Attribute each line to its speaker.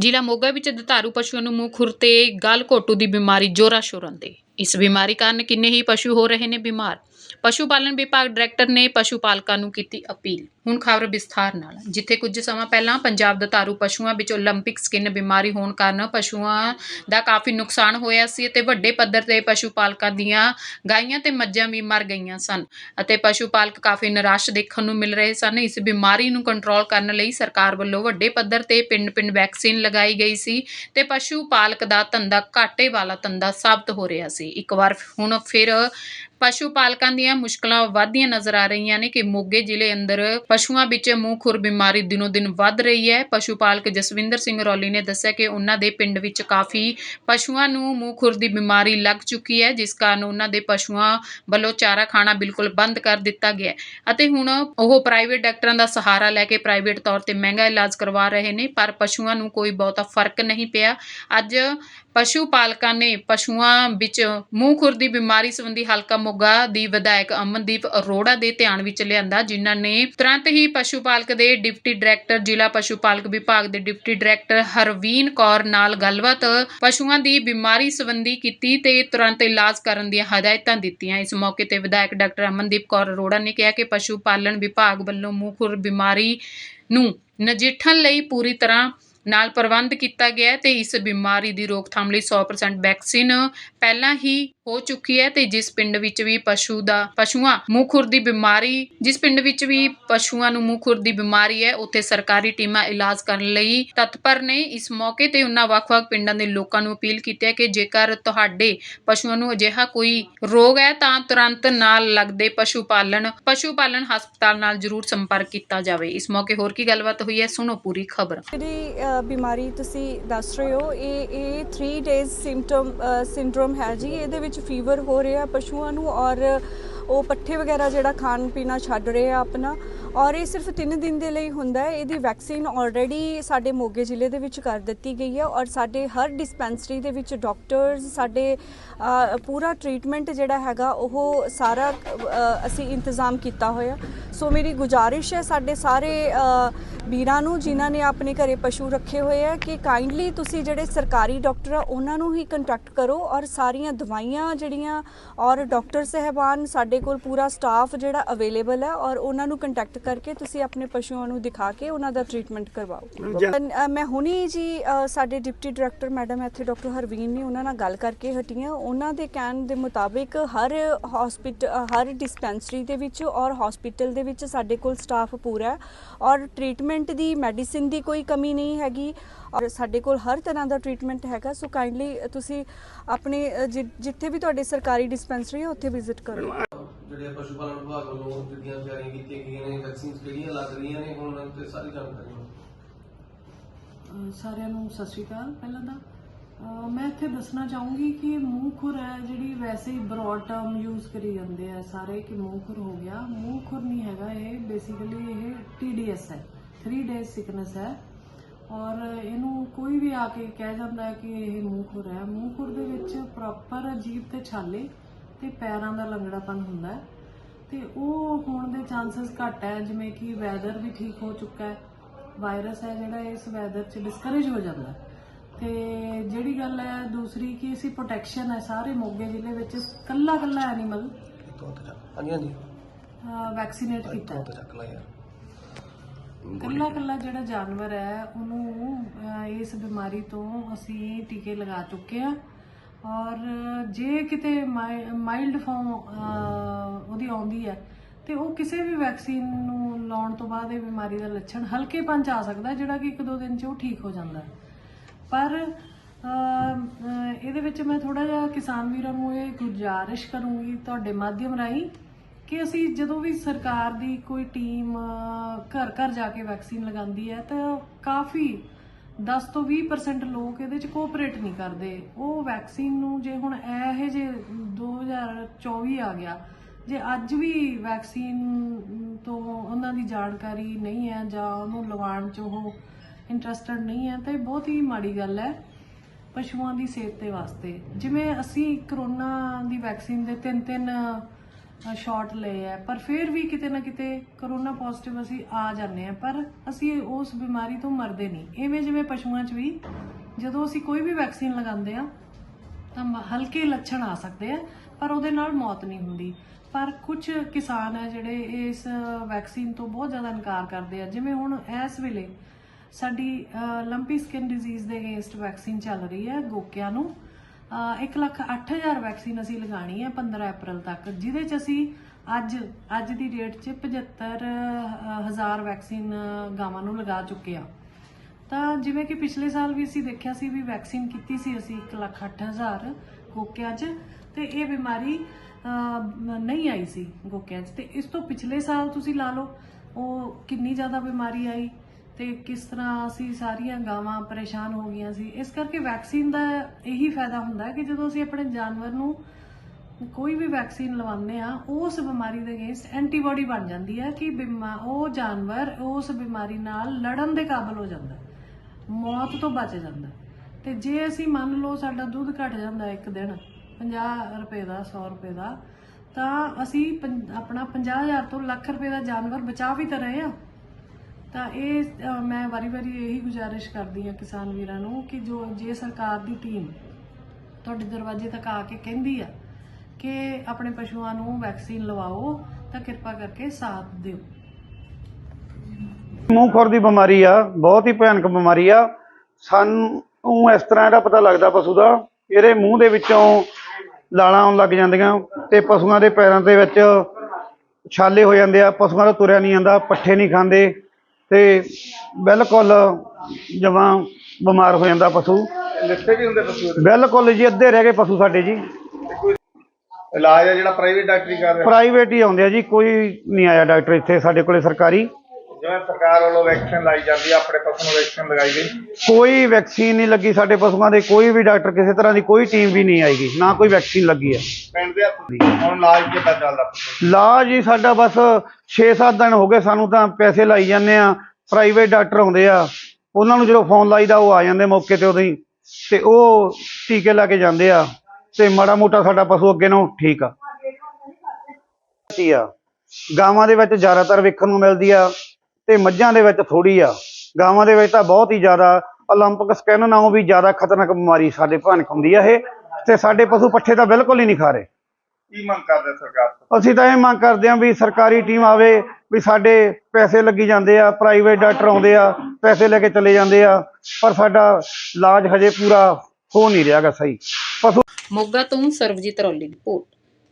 Speaker 1: ਜ਼ਿਲ੍ਹਾ ਮੋਗਾ ਵਿੱਚ ਦੁਧਾਰੂ ਪਸ਼ੂਆਂ ਨੂੰ ਮੂੰਹ ਖੁਰ ਤੇ ਗਲ ਘੋਟੂ ਦੀ ਬਿਮਾਰੀ ਜ਼ੋਰਾਂ ਸ਼ੋਰਾਂ ਤੇ। ਇਸ ਬਿਮਾਰੀ ਕਾਰਨ ਕਿੰਨੇ ਹੀ ਪਸ਼ੂ ਹੋ ਰਹੇ ਨੇ ਬਿਮਾਰ। ਪਸ਼ੂ ਪਾਲਣ ਵਿਭਾਗ ਡਾਇਰੈਕਟਰ ਨੇ ਪਸ਼ੂ ਪਾਲਕਾਂ ਨੂੰ ਕੀਤੀ ਅਪੀਲ। ਹੁਣ ਖਬਰ ਵਿਸਥਾਰ ਨਾਲ। ਜਿੱਥੇ ਕੁਝ ਸਮਾਂ ਪਹਿਲਾਂ ਪੰਜਾਬ ਦੁਧਾਰੂ ਪਸ਼ੂਆਂ ਵਿੱਚ ਓਲੰਪਿਕ ਸਕਿਨ ਬਿਮਾਰੀ ਹੋਣ ਕਾਰਨ ਪਸ਼ੂਆਂ ਦਾ ਕਾਫੀ ਨੁਕਸਾਨ ਹੋਇਆ ਸੀ ਅਤੇ ਵੱਡੇ ਪੱਧਰ ਤੇ ਪਸ਼ੂ ਪਾਲਕਾਂ ਦੀਆਂ ਗਾਈਆਂ ਤੇ ਮੱਝਾਂ ਵੀ ਮਰ ਗਈਆਂ ਸਨ ਅਤੇ ਪਸ਼ੂ ਪਾਲਕ ਕਾਫੀ ਨਿਰਾਸ਼ ਦੇਖਣ ਨੂੰ ਮਿਲ ਰਹੇ ਸਨ। ਇਸ ਬਿਮਾਰੀ ਨੂੰ ਕੰਟਰੋਲ ਕਰਨ ਲਈ ਸਰਕਾਰ ਵੱਲੋਂ ਵੱਡੇ ਪੱਧਰ ਤੇ ਪਿੰਡ-ਪਿੰਡ ਵੈਕਸੀਨ ਲਗਾਈ ਗਈ ਸੀ ਤੇ ਪਸ਼ੂ ਪਾਲਕ ਦਾ ਧੰਦਾ ਘਾਟੇ ਵਾਲਾ ਧੰਦਾ ਸਾਬਤ ਹੋ ਰਿਹਾ ਸੀ। ਇੱਕ ਵਾਰ ਹੁਣ ਫਿਰ ਪਸ਼ੂ ਪਾਲਕਾਂ ਦੀਆਂ ਮੁਸ਼ਕਲਾਂ ਵਧਦੀਆਂ ਨਜ਼ਰ ਆ ਰਹੀਆਂ ਨੇ ਕਿ ਮੋਗੇ ਜ਼ਿਲ੍ਹੇ ਅੰਦਰ ਪਸ਼ੂਆਂ ਵਿੱਚ ਮੂੰਹ ਖੁਰ ਬਿਮਾਰੀ ਦਿਨੋ ਦਿਨ ਵੱਧ ਰਹੀ ਹੈ। ਪਸ਼ੂ ਪਾਲਕ ਜਸਵਿੰਦਰ ਸਿੰਘ ਰੌਲੀ ਨੇ ਦੱਸਿਆ ਕਿ ਉਹਨਾਂ ਦੇ ਪਿੰਡ ਵਿੱਚ ਕਾਫੀ ਪਸ਼ੂਆਂ ਨੂੰ ਮੂੰਹ ਖੁਰ ਦੀ ਬਿਮਾਰੀ ਲੱਗ ਚੁੱਕੀ ਹੈ, ਜਿਸ ਕਾਰਨ ਉਹਨਾਂ ਦੇ ਪਸ਼ੂਆਂ ਵੱਲੋਂ ਚਾਰਾ ਖਾਣਾ ਬਿਲਕੁਲ ਬੰਦ ਕਰ ਦਿੱਤਾ ਗਿਆ ਅਤੇ ਹੁਣ ਉਹ ਪ੍ਰਾਈਵੇਟ ਡਾਕਟਰਾਂ ਦਾ ਸਹਾਰਾ ਲੈ ਕੇ ਪ੍ਰਾਈਵੇਟ ਤੌਰ ਤੇ ਮਹਿੰਗਾ ਇਲਾਜ ਕਰਵਾ ਰਹੇ ਨੇ, ਪਰ ਪਸ਼ੂਆਂ ਨੂੰ ਕੋਈ ਬਹੁਤਾ ਫ਼ਰਕ ਨਹੀਂ ਪਿਆ। ਅੱਜ ਪਸ਼ੂ ਪਾਲਕਾਂ ਨੇ ਪਸ਼ੂਆਂ ਵਿੱਚ ਮੂੰਹ ਖੁਰ ਦੀ ਬਿਮਾਰੀ ਸੰਬੰਧੀ ਹਲਕਾ ਮੋਗਾ ਦੀ ਵਿਧਾਇਕ ਅਮਨਦੀਪ ਅਰੋੜਾ ਦੇ ਧਿਆਨ ਵਿੱਚ ਲਿਆਂਦਾ, ਜਿਨ੍ਹਾਂ ਨੇ ਤੁਰੰਤ ਹੀ ਪਸ਼ੂ ਪਾਲਕ ਦੇ ਡਿਪਟੀ ਡਾਇਰੈਕਟਰ, ਜ਼ਿਲ੍ਹਾ ਪਸ਼ੂ ਪਾਲਕ ਵਿਭਾਗ ਦੇ ਡਿਪਟੀ ਡਾਇਰੈਕਟਰ ਹਰਵੀਨ ਕੌਰ ਨਾਲ ਗੱਲਬਾਤ, ਪਸ਼ੂਆਂ ਦੀ ਬਿਮਾਰੀ ਸੰਬੰਧੀ ਕੀਤੀ ਤੇ ਤੁਰੰਤ ਇਲਾਜ ਕਰਨ ਦੀਆਂ ਹਦਾਇਤਾਂ ਦਿੱਤੀਆਂ। ਇਸ ਮੌਕੇ ਤੇ ਵਿਧਾਇਕ ਡਾਕਟਰ ਅਮਨਦੀਪ ਕੌਰ ਅਰੋੜਾ ਨੇ ਕਿਹਾ ਕਿ ਪਸ਼ੂ ਪਾਲਣ ਵਿਭਾਗ ਵੱਲੋਂ ਮੂੰਹ ਖੁਰ ਬਿਮਾਰੀ ਨੂੰ ਨਜਿੱਠਣ ਲਈ ਪੂਰੀ ਤਰ੍ਹਾਂ ਨਾਲ ਪ੍ਰਬੰਧ ਕੀਤਾ ਗਿਆ ਹੈ ਤੇ ਇਸ ਬਿਮਾਰੀ ਦੀ ਰੋਕਥਾਮ ਲਈ 100% ਵੈਕਸੀਨ ਪਹਿਲਾਂ ਹੀ ਹੋ ਚੁੱਕੀ ਹੈ ਤੇ ਜਿਸ ਪਿੰਡ ਵਿੱਚ ਵੀ ਪਸ਼ੂ ਦਾ, ਪਸ਼ੂਆਂ ਮੂੰਹ ਖੁਰ ਦੀ ਬਿਮਾਰੀ, ਜਿਸ ਪਿੰਡ ਵਿੱਚ ਵੀ ਪਸ਼ੂਆਂ ਨੂੰ ਮੂੰਹ ਖੁਰ ਦੀ ਬਿਮਾਰੀ ਹੈ, ਉੱਥੇ ਸਰਕਾਰੀ ਟੀਮਾਂ ਇਲਾਜ ਕਰਨ ਲਈ ਤਤਪਰ ਨੇ। ਇਸ ਮੌਕੇ ਤੇ ਉਹਨਾਂ ਵੱਖ-ਵੱਖ ਪਿੰਡਾਂ ਦੇ ਲੋਕਾਂ ਨੂੰ ਅਪੀਲ ਕੀਤੀ ਹੈ ਕਿ ਜੇਕਰ ਤੁਹਾਡੇ ਪਸ਼ੂਆਂ ਨੂੰ ਅਜਿਹਾ ਕੋਈ ਰੋਗ ਹੈ, ਤਾਂ ਤੁਰੰਤ ਨਾਲ ਲੱਗਦੇ ਪਸ਼ੂ ਪਾਲਣ ਪਸ਼ੂ ਪਾਲਣ ਹਸਪਤਾਲ ਨਾਲ ਜ਼ਰੂਰ ਸੰਪਰਕ ਕੀਤਾ ਜਾਵੇ। ਇਸ ਮੌਕੇ ਹੋਰ ਕੀ ਗੱਲਬਾਤ ਹੋਈ ਹੈ, ਸੁਣੋ ਪੂਰੀ ਖਬਰ।
Speaker 2: ਜਿਹੜੀ ਬਿਮਾਰੀ ਤੁਸੀਂ ਦੱਸ ਰਹੇ ਹੋ, ਇਹ ਇਹ 3 ਡੇਜ਼ ਸਿੰਪਟਮ ਸਿੰਡਰੋਮ ਹੈ ਜੀ। ਇਹਦੇ ਵਿੱਚ ਫੀਵਰ ਹੋ ਰਿਹਾ, ਪਸ਼ੂਆਂ ਨੂੰ ਔਰ ਉਹ ਪੱਠੇ ਵਗੈਰਾ ਜਿਹੜਾ ਖਾਣ ਪੀਣਾ ਛੱਡ ਰਹੇ ਆ ਆਪਣਾ। ਔਰ ਇਹ ਸਿਰਫ 3 ਦਿਨ ਦੇ ਲਈ ਹੁੰਦਾ ਹੈ। ਇਹਦੀ ਵੈਕਸੀਨ ਆਲਰੇਡੀ ਸਾਡੇ ਮੋਗੇ ਜ਼ਿਲ੍ਹੇ ਦੇ ਵਿੱਚ ਕਰ ਦਿੱਤੀ ਗਈ ਹੈ ਔਰ ਸਾਡੇ ਹਰ ਡਿਸਪੈਂਸਰੀ ਦੇ ਵਿੱਚ ਡਾਕਟਰਸ ਸਾਡੇ ਪੂਰਾ ਟ੍ਰੀਟਮੈਂਟ ਜਿਹੜਾ ਹੈਗਾ, ਉਹ ਸਾਰਾ ਅਸੀਂ ਇੰਤਜ਼ਾਮ ਕੀਤਾ ਹੋਇਆ। ਸੋ ਮੇਰੀ ਗੁਜ਼ਾਰਿਸ਼ ਹੈ ਸਾਡੇ ਸਾਰੇ ਵੀਰਾਂ ਨੂੰ ਜਿਨ੍ਹਾਂ ਨੇ ਆਪਣੇ ਘਰੇ ਪਸ਼ੂ ਰੱਖੇ ਹੋਏ ਆ ਕਿ ਕਾਈਂਡਲੀ ਤੁਸੀਂ ਜਿਹੜੇ ਸਰਕਾਰੀ ਡਾਕਟਰ ਆ ਉਹਨਾਂ ਨੂੰ ਹੀ ਕੰਟੈਕਟ ਕਰੋ ਔਰ ਸਾਰੀਆਂ ਦਵਾਈਆਂ ਜਿਹੜੀਆਂ ਔਰ ਡਾਕਟਰ ਸਹਿਬਾਨ ਸਾਡੇ ਕੋਲ ਪੂਰਾ ਸਟਾਫ ਜਿਹੜਾ ਅਵੇਲੇਬਲ ਹੈ ਔਰ ਉਹਨਾਂ ਨੂੰ ਕੰਟੈਕਟ ਕਰਕੇ ਤੁਸੀਂ ਆਪਣੇ ਪਸ਼ੂਆਂ ਨੂੰ ਦਿਖਾ ਕੇ ਉਹਨਾਂ ਦਾ ਟ੍ਰੀਟਮੈਂਟ ਕਰਵਾਓ। ਮੈਂ ਹੁਣੀ ਜੀ ਸਾਡੇ ਡਿਪਟੀ ਡਾਇਰੈਕਟਰ ਮੈਡਮ ਇੱਥੇ ਡਾਕਟਰ ਹਰਵੀਨ ਨੇ ਉਹਨਾਂ ਨਾਲ ਗੱਲ ਕਰਕੇ ਹਟੀਆਂ ਉਹਨਾਂ ਦੇ ਕਹਿਣ ਦੇ ਮੁਤਾਬਿਕ ਹਰ ਹਸਪੀਟਲ ਹਰ ਡਿਸਪੈਂਸਰੀ ਦੇ ਵਿੱਚ ਔਰ ਹਸਪੀਟਲ ਦੇ ਵਿੱਚ ਸਾਡੇ ਕੋਲ ਸਟਾਫ ਪੂਰਾ ਔਰ ਟ੍ਰੀਟਮੈਂਟ ਦੀ ਮੈਡੀਸਿਨ ਦੀ ਕੋਈ ਕਮੀ ਨਹੀਂ ਹੈਗੀ ਔਰ ਸਾਡੇ ਕੋਲ ਹਰ ਤਰ੍ਹਾਂ ਦਾ ਟ੍ਰੀਟਮੈਂਟ ਹੈਗਾ ਸੋ ਕਾਈਂਡਲੀ ਤੁਸੀਂ ਆਪਣੇ ਜਿੱਥੇ ਵੀ ਤੁਹਾਡੇ ਸਰਕਾਰੀ ਡਿਸਪੈਂਸਰੀ ਹੈ ਉੱਥੇ ਵਿਜ਼ਿਟ ਕਰੋ।
Speaker 3: ਜਿਹੜੇ ਪਸ਼ੂ ਪਾਲਣ ਵਿਭਾਗ ਵੱਲੋਂ ਜਿਹੜੀਆਂ ਤਿਆਰੀਆਂ ਕੀਤੀਆਂ ਗਈਆਂ ਨੇ ਵੈਕਸੀਨਸ ਕਿਹੜੀਆਂ ਲੱਗ ਰਹੀਆਂ ਨੇ ਹੁਣ ਉਹਨਾਂ ਤੇ ਸਾਰੀ ਜਾਣਕਾਰੀ
Speaker 4: ਸਾਰਿਆਂ ਨੂੰ ਸਤਿ ਸ਼੍ਰੀ ਅਕਾਲ ਪਹਿਲਾਂ ਤਾਂ। ਮੈਂ ਇੱਥੇ ਦੱਸਣਾ ਚਾਹੂੰਗੀ ਕਿ ਮੂੰਹ ਖੁਰ ਹੈ ਜਿਹੜੀ ਵੈਸੇ ਹੀ ਬ੍ਰੌਡ ਟਰਮ ਯੂਜ਼ ਕਰੀ ਜਾਂਦੇ ਆ ਸਾਰੇ ਕਿ ਮੂੰਹ ਖੁਰ ਹੋ ਗਿਆ। ਮੂੰਹ ਖੁਰ ਨਹੀਂ ਹੈਗਾ ਇਹ ਬੇਸਿਕਲੀ ਇਹ TDS ਹੈ। 3 ਡੇਜ਼ ਸਿਕਨੈਸ ਹੈ। ਔਰ ਇਹਨੂੰ ਕੋਈ ਵੀ ਆ ਕੇ ਕਹਿ ਜਾਂਦਾ ਹੈ ਕਿ ਇਹ ਮੂੰਹ ਖੁਰ ਹੈ। ਮੂੰਹ ਖੁਰ ਦੇ ਵਿੱਚ ਪ੍ਰੋਪਰ ਜੀਭ ਤੇ ਛਾਲੇ ਤੇ ਪੈਰਾਂ ਦਾ ਲੰਗੜਾਪਨ ਹੁੰਦਾ ਹੈ। ਤੇ ਉਹ ਹੋਣ ਦੇ ਚਾਂਸਸ ਘੱਟ ਹੈ ਜਿਵੇਂ ਕਿ ਵੈਦਰ ਵੀ ਠੀਕ ਹੋ ਚੁੱਕਾ ਹੈ। ਵਾਇਰਸ ਹੈ ਜਿਹੜਾ ਇਸ ਵੈਦਰ 'ਚ ਡਿਸਕਰੇਜ ਹੋ ਜਾਂਦਾ। ਤੇ ਜਿਹੜੀ ਗੱਲ ਹੈ ਦੂਸਰੀ ਕਿ ਅਸੀਂ ਪ੍ਰੋਟੈਕਸ਼ਨ ਹੈ ਸਾਰੇ ਮੋਗੇ ਜ਼ਿਲ੍ਹੇ ਵਿੱਚ ਕੱਲਾ ਕੱਲਾ ਐਨੀਮਲ
Speaker 3: ਹਾਂਜੀ ਹਾਂਜੀ।
Speaker 4: ਵੈਕਸੀਨੇਟ ਕੀਤਾ ਕੱਲਾ ਕੱਲਾ ਜਿਹੜਾ ਜਾਨਵਰ ਹੈ ਉਹਨੂੰ ਅਹ, ਇਸ ਬਿਮਾਰੀ ਤੋਂ ਅਸੀਂ ਟੀਕੇ ਲਗਾ ਚੁੱਕੇ ਆ ਔਰ ਜੇ ਕਿਤੇ ਮਾਈਲਡ ਫਾਰਮ ਉਹਦੀ ਆਉਂਦੀ ਹੈ ਤੇ ਉਹ ਕਿਸੇ ਵੀ ਵੈਕਸੀਨ ਨੂੰ ਲਾਉਣ ਤੋਂ ਬਾਅਦ ਇਹ ਬਿਮਾਰੀ ਦਾ ਲੱਛਣ ਹਲਕੇਪਨ ਚ ਆ ਸਕਦਾ ਜਿਹੜਾ ਕਿ ਇੱਕ ਦੋ ਦਿਨ ਚ ਉਹ ਠੀਕ ਹੋ ਜਾਂਦਾ ਹੈ। ਪਰ ਅਹ, ਅਹ, ਇਹਦੇ ਵਿੱਚ ਮੈਂ ਥੋੜਾ ਜਿਹਾ ਕਿਸਾਨ ਵੀਰਾਂ ਨੂੰ ਇਹ ਗੁਜ਼ਾਰਿਸ਼ ਕਰੂੰਗੀ ਤੁਹਾਡੇ ਮਾਧਿਅਮ ਰਾਹੀਂ ਕਿ ਅਸੀਂ ਜਦੋਂ ਵੀ ਸਰਕਾਰ ਦੀ ਕੋਈ ਟੀਮ ਘਰ ਘਰ ਜਾ ਕੇ ਵੈਕਸੀਨ ਲਗਾਉਂਦੀ ਹੈ, ਤਾਂ ਕਾਫੀ 10 ਤੋਂ 20% ਲੋਕ ਇਹਦੇ ਚ ਕੋਆਪਰੇਟ ਨਹੀਂ ਕਰਦੇ। ਉਹ ਵੈਕਸੀਨ ਨੂੰ ਜੇ ਹੁਣ ਇਹ ਜੇ 2024 ਆ ਗਿਆ, ਜੇ ਅੱਜ ਵੀ ਵੈਕਸੀਨ ਤੋਂ ਉਹਨਾਂ ਦੀ ਜਾਣਕਾਰੀ ਨਹੀਂ ਹੈ ਜਾਂ ਉਹਨੂੰ ਲਵਾਉਣ ਚ ਉਹ ਇੰਟਰਸਟਡ ਨਹੀਂ ਹੈ, ਤਾਂ ਇਹ ਬਹੁਤ ਹੀ ਮਾੜੀ ਗੱਲ ਹੈ ਪਸ਼ੂਆਂ ਦੀ ਸਿਹਤ ਦੇ ਵਾਸਤੇ। ਜਿਵੇਂ ਅਸੀਂ ਕਰੋਨਾ ਦੀ ਵੈਕਸੀਨ ਦੇ ਤਿੰਨ ਤਿੰਨ ਸ਼ਾਟ ਲਏ ਆ। ਪਰ ਫਿਰ ਵੀ ਕਿਤੇ ਨਾ ਕਿਤੇ ਕਰੋਨਾ ਪੋਜ਼ਿਟਿਵ ਅਸੀਂ ਆ ਜਾਂਦੇ ਆ। ਪਰ ਅਸੀਂ ਉਸ ਬਿਮਾਰੀ ਤੋਂ ਮਰਦੇ ਨਹੀਂ। ਐਵੇਂ ਜਿਵੇਂ ਪਸ਼ੂਆਂ 'ਚ ਵੀ ਜਦੋਂ ਅਸੀਂ ਕੋਈ ਵੀ ਵੈਕਸੀਨ ਲਗਾਉਂਦੇ ਆ, ਤਾਂ ਹਲਕੇ ਲੱਛਣ ਆ ਸਕਦੇ ਆ, ਪਰ ਉਹਦੇ ਨਾਲ ਮੌਤ ਨਹੀਂ ਹੁੰਦੀ। ਪਰ ਕੁਝ ਕਿਸਾਨ ਹੈ ਜਿਹੜੇ ਇਸ ਵੈਕਸੀਨ ਤੋਂ ਬਹੁਤ ਜ਼ਿਆਦਾ ਇਨਕਾਰ ਕਰਦੇ ਆ। ਜਿਵੇਂ ਹੁਣ ਇਸ ਵੇਲੇ ਸਾਡੀ ਲੰਪੀ ਸਕਿਨ ਡਿਜ਼ੀਜ਼ ਦੇ ਅਗੇਂਸਟ ਵੈਕਸੀਨ ਚੱਲ ਰਹੀ ਹੈ ਗੋਕਿਆਂ ਨੂੰ। ਅ, ਇੱਕ ਲੱਖ ਅੱਠ ਹਜ਼ਾਰ ਵੈਕਸੀਨ ਅਸੀਂ ਲਗਾਣੀ ਹੈ 15 ਅਪ੍ਰੈਲ ਤੱਕ ਜਿਹਦੇ ਚ ਅਸੀਂ ਅੱਜ ਅੱਜ ਦੀ ਡੇਟ 'ਚ 75 ਹਜ਼ਾਰ ਵੈਕਸੀਨ ਗਾਵਾਂ ਨੂੰ ਲਗਾ ਚੁੱਕੇ ਆ ਤਾਂ ਜਿਵੇਂ ਕਿ ਪਿਛਲੇ ਸਾਲ ਵੀ ਅਸੀਂ ਦੇਖਿਆ ਸੀ ਵੀ ਵੈਕਸੀਨ ਕੀਤੀ ਸੀ ਅਸੀਂ 1 ਲੱਖ ਅੱਠ ਹਜ਼ਾਰ ਗੋਕਿਆਂ 'ਚ ਤੇ ਇਹ ਬਿਮਾਰੀ ਨਹੀਂ ਆਈ ਸੀ ਗੋਕਿਆਂ 'ਚ। ਤੇ ਇਸ ਤੋਂ ਪਿਛਲੇ ਸਾਲ ਤੁਸੀਂ ਲਾ ਲਓ ਉਹ ਕਿੰਨੀ ਜ਼ਿਆਦਾ ਬਿਮਾਰੀ ਆਈ ਤੇ ਕਿਸ ਤਰ੍ਹਾਂ ਅਸੀਂ ਸਾਰੀਆਂ ਗਾਵਾਂ ਪਰੇਸ਼ਾਨ ਹੋ ਗਈਆਂ ਸੀ। ਇਸ ਕਰਕੇ ਵੈਕਸੀਨ ਦਾ ਇਹੀ ਫਾਇਦਾ ਹੁੰਦਾ ਕਿ ਜਦੋਂ ਅਸੀਂ ਆਪਣੇ ਜਾਨਵਰ ਨੂੰ ਕੋਈ ਵੀ ਵੈਕਸੀਨ ਲਵਾਉਂਦੇ ਆ ਉਸ ਬਿਮਾਰੀ ਦੇ ਅਗੇਂਸਟ ਐਂਟੀਬਾਡੀ ਬਣ ਜਾਂਦੀ ਹੈ ਕਿ ਬਿਮਾ, ਉਹ ਜਾਨਵਰ ਉਸ ਬਿਮਾਰੀ ਨਾਲ ਲੜਨ ਦੇ ਕਾਬਿਲ ਹੋ ਜਾਂਦਾ ਮੌਤ ਤੋਂ ਬਚ ਜਾਂਦਾ ਹੈ। ਤੇ ਜੇ ਅਸੀਂ ਮੰਨ ਲਓ ਸਾਡਾ ਦੁੱਧ ਘਟ ਜਾਂਦਾ ਇੱਕ ਦਿਨ 50 ਰੁਪਏ ਦਾ 100 ਰੁਪਏ ਦਾ, ਤਾਂ ਅਸੀਂ ਪੰ- ਆਪਣਾ 50000 ਤੋਂ ਲੱਖ ਰੁਪਏ ਦਾ ਜਾਨਵਰ ਬਚਾ ਵੀ ਤਾਂ ਰਹੇ ਆ ਤਾਂ ਇਹ ਮੈਂ ਵਾਰੀ-ਵਾਰੀ ਇਹੀ ਗੁਜ਼ਾਰਿਸ਼ ਕਰਦੀ ਹਾਂ ਕਿਸਾਨ ਵੀਰਾਂ ਨੂੰ ਕਿ ਜੋ, ਜੇ ਸਰਕਾਰ ਦੀ ਟੀਮ ਤੁਹਾਡੇ ਦਰਵਾਜ਼ੇ ਤੱਕ ਆ ਕੇ ਕਹਿੰਦੀ ਆ ਕਿ ਆਪਣੇ ਪਸ਼ੂਆਂ ਨੂੰ ਵੈਕਸੀਨ ਲਵਾਓ, ਤਾਂ ਕਿਰਪਾ ਕਰਕੇ ਸਾਥ ਦਿਓ।
Speaker 5: ਮੂੰਹ ਖੁਰ ਦੀ ਬਿਮਾਰੀ ਆ, ਬਹੁਤ ਹੀ ਭਿਆਨਕ ਬਿਮਾਰੀ ਆ। ਸਾਨੂੰ ਇਸ ਤਰ੍ਹਾਂ ਇਹਦਾ ਪਤਾ ਲੱਗਦਾ ਪਸ਼ੂ ਦਾ, ਇਹਦੇ ਮੂੰਹ ਦੇ ਵਿੱਚੋਂ ਲਾਲਾਂ ਆਉਣ ਲੱਗ ਜਾਂਦੀਆਂ ਤੇ ਪਸ਼ੂਆਂ ਦੇ ਪੈਰਾਂ ਦੇ ਵਿੱਚ ਛਾਲੇ ਹੋ ਜਾਂਦੇ ਆ, ਪਸ਼ੂਆਂ ਦਾ ਤੁਰਿਆ ਨਹੀਂ ਜਾਂਦਾ, ਪੱਠੇ ਨਹੀਂ ਖਾਂਦੇ। ਤੇ ਬਿਲਕੁਲ ਜਮਾਂ ਬਿਮਾਰ ਹੋ ਜਾਂਦਾ ਪਸ਼ੂ।
Speaker 3: ਲਿੱਤੇ ਵੀ ਹੁੰਦੇ ਪਸ਼ੂ
Speaker 5: ਬਿਲਕੁਲ ਜੀ ਅੱਧੇ ਰਹਿ ਗਏ ਪਸ਼ੂ ਸਾਡੇ ਜੀ।
Speaker 3: ਇਲਾਜ ਆ ਜਿਹੜਾ ਪ੍ਰਾਈਵੇਟ ਡਾਕਟਰੀ ਕਰ ਰਿਹਾ?
Speaker 5: ਪ੍ਰਾਈਵੇਟ ਹੀ ਆਉਂਦੇ ਆ ਜੀ ਕੋਈ ਨਹੀਂ ਆਇਆ ਡਾਕਟਰ ਇੱਥੇ ਸਾਡੇ ਕੋਲੇ ਸਰਕਾਰੀ।
Speaker 3: ਜਿਵੇਂ ਸਰਕਾਰ ਵੱਲੋਂ ਵੈਕਸੀਨ ਲਾਈ ਜਾਂਦੀ ਆ ਆਪਣੇ ਪਸ਼ੂ ਨੂੰ ਵੈਕਸੀਨ ਲਗਾਈ ਗਈ।
Speaker 5: ਕੋਈ ਵੈਕਸੀਨ ਨਹੀਂ ਲੱਗੀ ਸਾਡੇ ਪਸ਼ੂਆਂ ਦੇ ਕੋਈ ਵੀ ਡਾਕਟਰ ਕਿਸੇ ਤਰ੍ਹਾਂ ਦੀ ਕੋਈ ਟੀਮ ਵੀ ਨਹੀਂ ਆਏਗੀ ਨਾ ਕੋਈ ਵੈਕਸੀਨ ਲੱਗੀ ਹੈ
Speaker 3: ਪਿੰਡ ਦੇ ਹੱਥ ਹੁਣ ਇਲਾਜ ਕਿੱਦਾਂ ਚੱਲਦਾ?
Speaker 5: ਇਲਾਜ ਹੀ ਸਾਡਾ ਬਸ 6-7 ਦਿਨ ਹੋ ਗਏ ਸਾਨੂੰ ਤਾਂ ਪੈਸੇ ਲਾਈ ਜਾਂਦੇ ਆ ਪ੍ਰਾਈਵੇਟ ਡਾਕਟਰ ਆਉਂਦੇ ਆ। ਉਹਨਾਂ ਨੂੰ ਜਦੋਂ ਫੋਨ ਲਾਈਦਾ ਉਹ ਆ ਜਾਂਦੇ ਮੌਕੇ ਤੇ ਉਦੋਂ ਹੀ। ਤੇ ਉਹ ਟੀਕੇ ਲਾ ਕੇ ਜਾਂਦੇ ਆ। ਤੇ ਮਾੜਾ ਮੋਟਾ ਸਾਡਾ ਪਸ਼ੂ ਅੱਗੇ ਨੂੰ ਠੀਕ ਆ। ਗਾਵਾਂ ਦੇ ਵਿੱਚ ਜ਼ਿਆਦਾਤਰ ਵੇਖਣ ਨੂੰ ਮਿਲਦੀ ਆ। ਤੇ ਮੱਝਾਂ ਦੇ ਵਿੱਚ ਥੋੜੀ ਆ ਗਾਵਾਂ ਦੇ ਵਿੱਚ ਤਾਂ ਬਹੁਤ ਹੀ ਜ਼ਿਆਦਾ 올림픽 ਸਕੈਨ ਨਾਲੋਂ ਵੀ ਜ਼ਿਆਦਾ ਖਤਰਨਾਕ ਬਿਮਾਰੀ ਸਾਡੇ ਭਿਆਨਕ ਹੁੰਦੀ ਆ ਇਹ ਤੇ ਸਾਡੇ ਪਸ਼ੂ ਪੱਠੇ ਤਾਂ ਬਿਲਕੁਲ ਹੀ ਨਹੀਂ ਖਾ ਰਹੇ
Speaker 3: ਕੀ ਮੰਗ ਕਰਦੇ ਸਰਕਾਰ ਤੋਂ
Speaker 5: ਅਸੀਂ ਤਾਂ ਇਹ ਮੰਗ ਕਰਦੇ ਹਾਂ ਵੀ ਸਰਕਾਰੀ ਟੀਮ ਆਵੇ ਵੀ ਸਾਡੇ ਪੈਸੇ ਲੱਗੀ ਜਾਂਦੇ ਆ ਪ੍ਰਾਈਵੇਟ ਡਾਕਟਰ ਆਉਂਦੇ ਆ ਪੈਸੇ ਲੈ ਕੇ ਚਲੇ ਜਾਂਦੇ ਆ ਪਰ ਸਾਡਾ ਇਲਾਜ ਹਜੇ ਪੂਰਾ ਹੋ ਨਹੀਂ ਰਿਹਾਗਾ ਸਹੀ ਪਸ਼ੂ
Speaker 1: ਮੋਗਾ ਤੋਂ ਸਰਵਜੀਤ ਰੌਲੀ ਰਿਪੋਰਟ